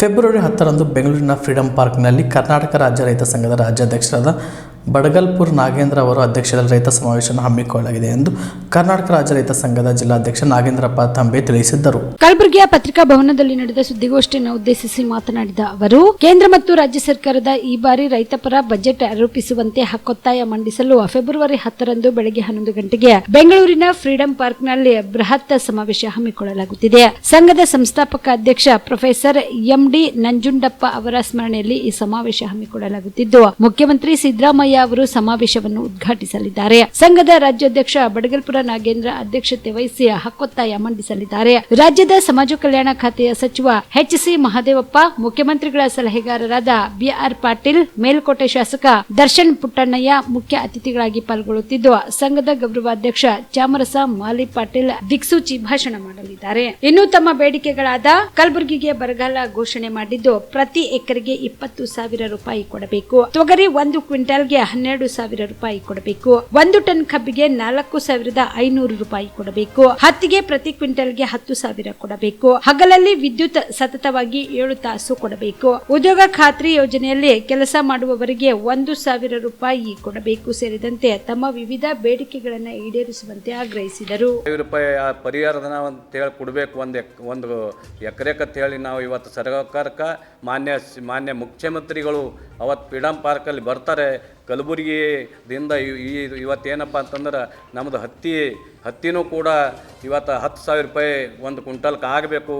February ಹತ್ತರಂದು ಬೆಂಗಳೂರಿನ freedom ಪಾರ್ಕ್ನಲ್ಲಿ ಕರ್ನಾಟಕ ರಾಜ್ಯ ರೈತ ಸಂಘದ ರಾಜ್ಯಾಧ್ಯಕ್ಷರಾದ ಬಡಗಲ್ಪುರ್ ನಾಗೇಂದ್ರ ಅವರು ಅಧ್ಯಕ್ಷರಲ್ಲಿ ರೈತ ಸಮಾವೇಶವನ್ನು ಹಮ್ಮಿಕೊಳ್ಳಲಾಗಿದೆ ಎಂದು ಕರ್ನಾಟಕ ರಾಜ್ಯ ರೈತ ಸಂಘದ ಜಿಲ್ಲಾಧ್ಯಕ್ಷ ನಾಗೇಂದ್ರಪ್ಪ ತಂಬೆ ತಿಳಿಸಿದ್ದರು. ಕಲಬುರಗಿಯ ಪತ್ರಿಕಾ ಭವನದಲ್ಲಿ ನಡೆದ ಸುದ್ದಿಗೋಷ್ಠಿಯನ್ನು ಉದ್ದೇಶಿಸಿ ಮಾತನಾಡಿದ ಅವರು, ಕೇಂದ್ರ ಮತ್ತು ರಾಜ್ಯ ಸರ್ಕಾರದ ಈ ಬಾರಿ ರೈತಪರ ಬಜೆಟ್ ರೂಪಿಸುವಂತೆ ಹಕ್ಕೊತ್ತಾಯ ಮಂಡಿಸಲು ಫೆಬ್ರವರಿ ಹತ್ತರಂದು ಬೆಳಗ್ಗೆ ಹನ್ನೊಂದು ಗಂಟೆಗೆ ಬೆಂಗಳೂರಿನ ಫ್ರೀಡಂ ಪಾರ್ಕ್ನಲ್ಲಿ ಬೃಹತ್ ಸಮಾವೇಶ ಹಮ್ಮಿಕೊಳ್ಳಲಾಗುತ್ತಿದೆ. ಸಂಘದ ಸಂಸ್ಥಾಪಕ ಅಧ್ಯಕ್ಷ ಪ್ರೊಫೆಸರ್ ಎಂಡಿ ನಂಜುಂಡಪ್ಪ ಅವರ ಸ್ಮರಣೆಯಲ್ಲಿ ಈ ಸಮಾವೇಶ ಹಮ್ಮಿಕೊಳ್ಳಲಾಗುತ್ತಿದ್ದು, ಮುಖ್ಯಮಂತ್ರಿ ಸಿದ್ದರಾಮಯ್ಯ ಅವರು ಸಮಾವೇಶವನ್ನು ಉದ್ಘಾಟಿಸಲಿದ್ದಾರೆ. ಸಂಘದ ರಾಜ್ಯಾಧ್ಯಕ್ಷ ಬಡಗಲ್ಪುರ ನಾಗೇಂದ್ರ ಅಧ್ಯಕ್ಷತೆ ವಹಿಸಿ ಹಕ್ಕೊತ್ತಾಯ ಮಂಡಿಸಲಿದ್ದಾರೆ. ರಾಜ್ಯದ ಸಮಾಜ ಕಲ್ಯಾಣ ಖಾತೆಯ ಸಚಿವ ಎಚ್ ಸಿ ಮಹದೇವಪ್ಪ, ಮುಖ್ಯಮಂತ್ರಿಗಳ ಸಲಹೆಗಾರರಾದ ಬಿಆರ್ ಪಾಟೀಲ್, ಮೇಲ್ಕೋಟೆ ಶಾಸಕ ದರ್ಶನ್ ಪುಟ್ಟಣ್ಣಯ್ಯ ಮುಖ್ಯ ಅತಿಥಿಗಳಾಗಿ ಪಾಲ್ಗೊಳ್ಳುತ್ತಿದ್ದು, ಸಂಘದ ಗೌರವಾಧ್ಯಕ್ಷ ಚಾಮರಸ ಮಾಲಿ ಪಾಟೀಲ್ ದಿಕ್ಸೂಚಿ ಭಾಷಣ ಮಾಡಲಿದ್ದಾರೆ. ಇನ್ನು ತಮ್ಮ ಬೇಡಿಕೆಗಳಾದ ಕಲಬುರಗಿಗೆ ಬರಗಾಲ ಘೋಷಣೆ ಮಾಡಿದ್ದು, ಪ್ರತಿ ಎಕರೆಗೆ ಇಪ್ಪತ್ತು ಸಾವಿರ ರೂಪಾಯಿ ಕೊಡಬೇಕು. ತೊಗರಿ ಒಂದು ಕ್ವಿಂಟಾಲ್ಗೆ ಹನ್ನೆರಡು ಸಾವಿರ ರೂಪಾಯಿ ಕೊಡಬೇಕು. ಒಂದು ಟನ್ ಕಬ್ಬಿಗೆ ನಾಲ್ಕು ಸಾವಿರದ ಐನೂರು ರೂಪಾಯಿ ಕೊಡಬೇಕು. ಹತ್ತಿಗೆ ಪ್ರತಿ ಕ್ವಿಂಟಲ್ಗೆ ಹತ್ತು ಸಾವಿರ ಕೊಡಬೇಕು. ಹಗಲಲ್ಲಿ ವಿದ್ಯುತ್ ಸತತವಾಗಿ ಏಳು ತಾಸು ಕೊಡಬೇಕು. ಉದ್ಯೋಗ ಖಾತ್ರಿ ಯೋಜನೆಯಲ್ಲಿ ಕೆಲಸ ಮಾಡುವವರಿಗೆ ಒಂದು ಸಾವಿರ ರೂಪಾಯಿ ಕೊಡಬೇಕು ಸೇರಿದಂತೆ ತಮ್ಮ ವಿವಿಧ ಬೇಡಿಕೆಗಳನ್ನು ಈಡೇರಿಸುವಂತೆ ಆಗ್ರಹಿಸಿದರು. ರೂಪಾಯಿ ಕೊಡಬೇಕು ಒಂದು ಒಂದು ಎಕರೆಕ್ ಹೇಳಿ ನಾವು ಇವತ್ತು ಸರ್ಕಾರಕ್ಕೆ ಮಾನ್ಯ ಮಾನ್ಯ ಮುಖ್ಯಮಂತ್ರಿಗಳು ಅವತ್ತು ಫ್ರೀಡಮ್ ಪಾರ್ಕಲ್ಲಿ ಬರ್ತಾರೆ. ಕಲಬುರಗಿದಿಂದ ಈ ಇವತ್ತೇನಪ್ಪ ಅಂತಂದ್ರೆ ನಮ್ಮದು ಹತ್ತಿ, ಹತ್ತಿನೂ ಕೂಡ ಇವತ್ತು ಹತ್ತು ಸಾವಿರ ರೂಪಾಯಿ ಒಂದು ಕ್ವಿಂಟಲ್ಗೆ ಆಗಬೇಕು.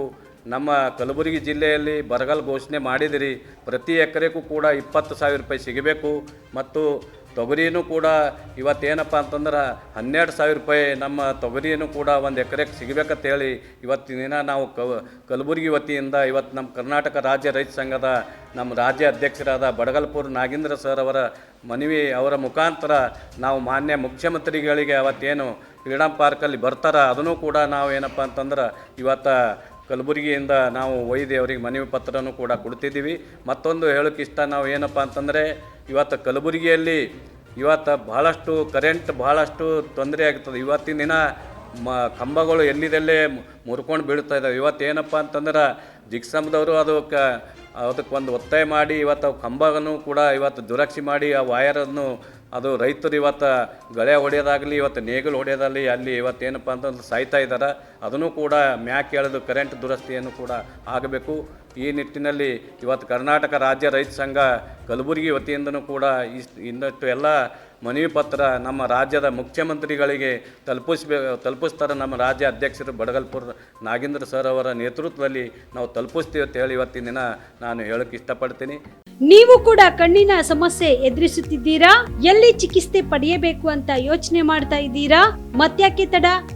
ನಮ್ಮ ಕಲಬುರಗಿ ಜಿಲ್ಲೆಯಲ್ಲಿ ಬರಗಾಲ ಘೋಷಣೆ ಮಾಡಿದಿರಿ. ಪ್ರತಿ ಎಕರೆಗೂ ಕೂಡ ಇಪ್ಪತ್ತು ಸಾವಿರ ರೂಪಾಯಿ ಸಿಗಬೇಕು. ಮತ್ತು ತೊಗರಿನೂ ಕೂಡ ಇವತ್ತೇನಪ್ಪ ಅಂತಂದ್ರೆ ಹನ್ನೆರಡು ಸಾವಿರ ರೂಪಾಯಿ ನಮ್ಮ ತೊಗರಿನೂ ಕೂಡ ಒಂದು ಎಕರೆಗೆ ಸಿಗಬೇಕಂತ ಹೇಳಿ ಇವತ್ತಿನ ದಿನ ನಾವು ಕಲಬುರಗಿ ವತಿಯಿಂದ ಇವತ್ತು ನಮ್ಮ ಕರ್ನಾಟಕ ರಾಜ್ಯ ರೈತ ಸಂಘದ ನಮ್ಮ ರಾಜ್ಯ ಅಧ್ಯಕ್ಷರಾದ ಬಡಗಲ್ಪುರ್ ನಾಗೇಂದ್ರ ಸರ್ ಅವರ ಮನವಿ ಅವರ ಮುಖಾಂತರ ನಾವು ಮಾನ್ಯ ಮುಖ್ಯಮಂತ್ರಿಗಳಿಗೆ ಅವತ್ತೇನು ಫ್ರೀಡಮ್ ಪಾರ್ಕಲ್ಲಿ ಬರ್ತಾರ, ಅದನ್ನು ಕೂಡ ನಾವು ಏನಪ್ಪ ಅಂತಂದ್ರೆ ಇವತ್ತು ಕಲಬುರಗಿಯಿಂದ ನಾವು ಒಯ್ದು ಅವರಿಗೆ ಮನವಿ ಪತ್ರನೂ ಕೂಡ ಕೊಡ್ತಿದ್ದೀವಿ. ಮತ್ತೊಂದು ಹೇಳೋಕೆ ಇಷ್ಟ ನಾವು ಏನಪ್ಪ ಅಂತಂದರೆ ಇವತ್ತು ಕಲಬುರಗಿಯಲ್ಲಿ ಇವತ್ತು ಭಾಳಷ್ಟು ಕರೆಂಟ್ ಭಾಳಷ್ಟು ತೊಂದರೆ ಆಗ್ತದೆ. ಇವತ್ತಿನ ದಿನ ಮ ಕಂಬಗಳು ಎಲ್ಲಿದಲ್ಲೇ ಮುರ್ಕೊಂಡು ಬೀಳ್ತಾ ಇದ್ದಾವೆ ಇವತ್ತೇನಪ್ಪ ಅಂತಂದ್ರೆ ಜಿಗ್ಸಮ್ದವರು ಅದು ಕ ಅದಕ್ಕೆ ಒಂದು ಒತ್ತಾಯ ಮಾಡಿ ಇವತ್ತು ಕಂಬನೂ ಕೂಡ ಇವತ್ತು ದುರಕ್ಷಿ ಮಾಡಿ ಆ ವಾಯರನ್ನು ಅದು ರೈತರು ಇವತ್ತು ಗಳೆ ಹೊಡೆಯೋದಾಗಲಿ, ಇವತ್ತು ನೇಗಿಲು ಹೊಡೆಯೋದಾಗಲಿ, ಅಲ್ಲಿ ಇವತ್ತೇನಪ್ಪ ಅಂತಂದ್ರೆ ಸಾಯ್ತಾ ಇದ್ದಾರೆ. ಅದನ್ನು ಕೂಡ ಮ್ಯಾಕ್ ಎಳೆದು ಕರೆಂಟ್ ದುರಸ್ತಿಯನ್ನು ಕೂಡ ಆಗಬೇಕು. ಈ ನಿಟ್ಟಿನಲ್ಲಿ ಇವತ್ತು ಕರ್ನಾಟಕ ರಾಜ್ಯ ರೈತ ಸಂಘ ಕಲಬುರಗಿ ವತಿಯಿಂದನೂ ಕೂಡ ಇಷ್ಟು ಇನ್ನಷ್ಟು ಎಲ್ಲ ಮನವಿ ಪತ್ರ ನಮ್ಮ ರಾಜ್ಯದ ಮುಖ್ಯಮಂತ್ರಿಗಳಿಗೆ ತಲುಪಿಸ್ಬೇ, ತಲುಪಿಸ್ತಾರೆ ನಮ್ಮ ರಾಜ್ಯ ಅಧ್ಯಕ್ಷರು ಬಡಗಲ್ಪುರ ನಾಗೇಂದ್ರ ಸರ್ ಅವರ ನೇತೃತ್ವದಲ್ಲಿ ನಾವು ತಲುಪಿಸ್ತೀವಿ ಅಂತ ಹೇಳಿ ಇವತ್ತಿನ ದಿನ ನಾನು ಹೇಳಕ್ಕೆ ಇಷ್ಟಪಡ್ತೀನಿ. ನೀವು ಕೂಡ ಕಣ್ಣಿನ ಸಮಸ್ಯೆ ಎದುರಿಸುತ್ತಿದ್ದೀರಾ? ಎಲ್ಲಿ ಚಿಕಿತ್ಸೆ ಪಡೆಯಬೇಕು ಅಂತ ಯೋಚನೆ ಮಾಡ್ತಾ ಇದ್ದೀರಾ? ಮತ್ತ್ಯಾಕೆ ತಡ?